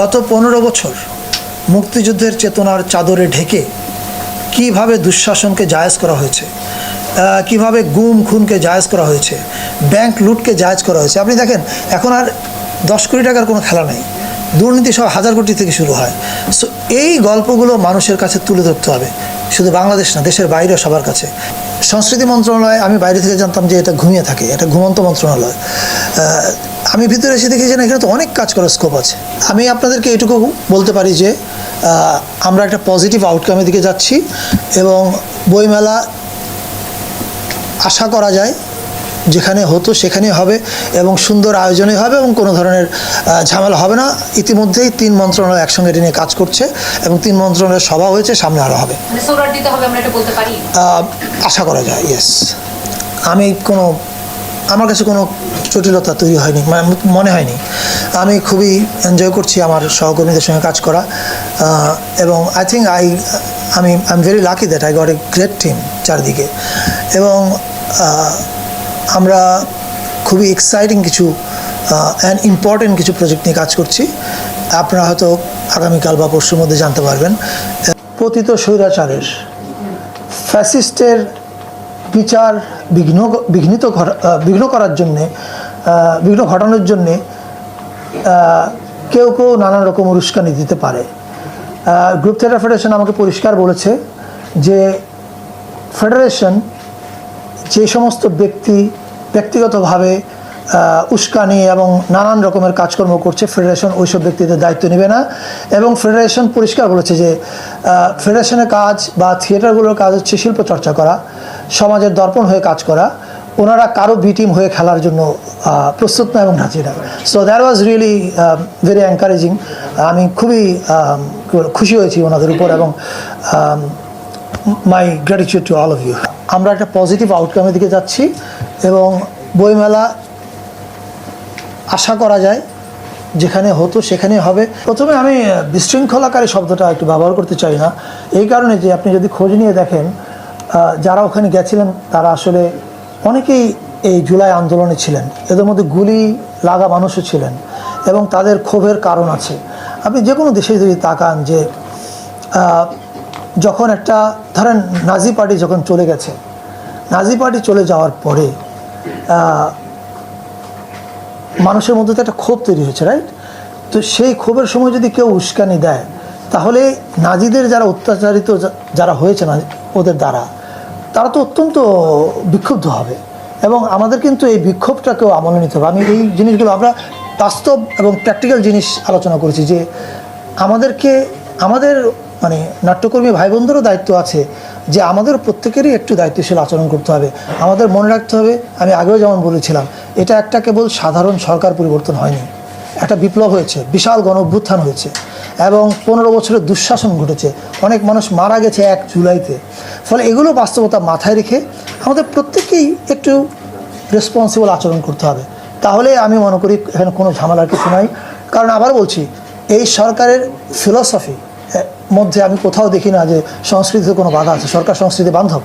গত পনেরো বছর মুক্তিযুদ্ধের চেতনার চাদরে ঢেকে কীভাবে দুঃশাসনকে জায়েজ করা হয়েছে? কীভাবে গুম খুনকে জায়েজ করা হয়েছে? ব্যাংক লুটকে জায়েজ করা হয়েছে? আপনি দেখেন, এখন আর দশ কোটি টাকার কোনো খেলা নেই। দুর্নীতি সব হাজার কোটি থেকে শুরু হয়। সো এই গল্পগুলো মানুষের কাছে তুলে ধরতে হবে। শুধু বাংলাদেশ না, দেশের বাইরে সবার কাছে। সংস্কৃতি মন্ত্রণালয় আমি বাইরে থেকে জানতাম যে এটা ঘুমিয়ে থাকে, এটা ঘুমন্ত মন্ত্রণালয়। আমি ভিতরে এসে দেখি যে না, এখানে তো অনেক কাজ করার স্কোপ আছে। আমি আপনাদেরকে এটুকু বলতে পারি যে আমরা একটা পজিটিভ আউটকামের দিকে যাচ্ছি এবং বইমেলা আশা করা যায় যেখানে হতো সেখানেই হবে এবং সুন্দর আয়োজনে হবে এবং কোনো ধরনের ঝামেলা হবে না। ইতিমধ্যেই তিন মন্ত্রণালয় একসঙ্গে এটা নিয়ে কাজ করছে এবং তিন মন্ত্রণালয়ের সভা হয়েছে সামনে আরও হবে। মানে আশা করা যায় ইয়েস আমি কোনো আমার কাছে কোনো জটিলতা তৈরি হয়নি মানে মনে হয়নি। আমি খুবই এনজয় করছি আমার সহকর্মীদের সঙ্গে কাজ করা এবং আই থিঙ্ক আই আমি I am very lucky that I got a great team চারদিকে। এবং আমরা খুবই এক্সাইটিং কিছু অ্যান্ড ইম্পর্টেন্ট কিছু প্রজেক্ট নিয়ে কাজ করছি। আপনারা হয়তো আগামীকাল বা পরশুর মধ্যে জানতে পারবেন। পতিত স্বৈরাচারের ফ্যাসিস্টের বিচার বিঘ্ন, বিঘ্নিত বিঘ্ন করার জন্যে বিঘ্ন ঘটানোর জন্যে কেউ কেউ নানান রকম উস্কানি দিতে পারে। গ্রুপ থিয়েটার ফেডারেশন আমাকে পরিষ্কার বলেছে যে ফেডারেশন যে সমস্ত ব্যক্তি ব্যক্তিগতভাবে উস্কানি এবং নানান রকমের কাজকর্ম করছে। ফেডারেশন ওইসব ব্যক্তিদের দায়িত্ব নেবে না। এবং ফেডারেশন পরিষ্কার বলেছে যে ফেডারেশনের কাজ বা থিয়েটারগুলোর কাজ হচ্ছে শিল্প চর্চা করা, সমাজের দর্পণ হয়ে কাজ করা। ওনারা কারও বি টিম হয়ে খেলার জন্য প্রস্তুত না এবং রাজি না। So that was really very encouraging আমি খুবই খুশি হয়েছি ওনাদের উপর এবং my gratitude to all of you আমরা একটা পজিটিভ আউটকামের দিকে যাচ্ছি এবং বইমেলা আশা করা যায়, যেখানে হতো সেখানে হবে। প্রথমে আমি বিশৃঙ্খলাকারী শব্দটা একটু ব্যবহার করতে চাই না। এই কারণে যে আপনি যদি খোঁজ নিয়ে দেখেন যারা ওখানে গেছিলেন, তারা আসলে অনেকেই এই জুলাই আন্দোলনে ছিলেন। এদের মধ্যে গুলি লাগা মানুষও ছিলেন এবং তাদের ক্ষোভের কারণ আছে। আপনি যে কোনো দেশে যদি তাকান যে যখন একটা, ধরেন নাজি পার্টি যখন চলে গেছে, নাজি পার্টি চলে যাওয়ার পরে মানুষের মধ্যে তো একটা ক্ষোভ তৈরি হয়েছে রাইট তো সেই ক্ষোভের সময় যদি কেউ উস্কানি দেয়, তাহলে নাজিদের যারা অত্যাচারিত যারা হয়েছে না, ওদের দ্বারা, তারা তো অত্যন্ত বিক্ষুব্ধ হবে। এবং আমাদের কিন্তু এই বিক্ষোভটাকেও আমলে নিতে হবে। আমি এই জিনিসগুলো আমরা বাস্তব এবং প্র্যাকটিক্যাল জিনিস আলোচনা করেছি যে আমাদেরকে, আমাদের মানে নাট্যকর্মী ভাই বোনদেরও দায়িত্ব আছে যে আমাদের প্রত্যেকেরই একটু দায়িত্বশীল আচরণ করতে হবে। আমাদের মনে রাখতে হবে, আমি আগেও যেমন বলেছিলাম, এটা একটা কেবল সাধারণ সরকার পরিবর্তন হয়নি। একটা বিপ্লব হয়েছে, বিশাল গণ অভ্যুত্থান হয়েছে এবং পনেরো বছরের দুঃশাসন ঘটেছে। অনেক মানুষ মারা গেছে এক জুলাইতে। ফলে এগুলো বাস্তবতা মাথায় রেখে আমাদের প্রত্যেকেই একটু রেসপন্সিবল আচরণ করতে হবে। তাহলে আমি মনে করি এখানে কোনো ঝামেলার কিছু নাই। কারণ আবার বলছি, এই সরকারের ফিলসফি মধ্যে আমি কোথাও দেখি না যে সংস্কৃতিতে কোনো বাধা আছে। সরকার সংস্কৃতি বান্ধব।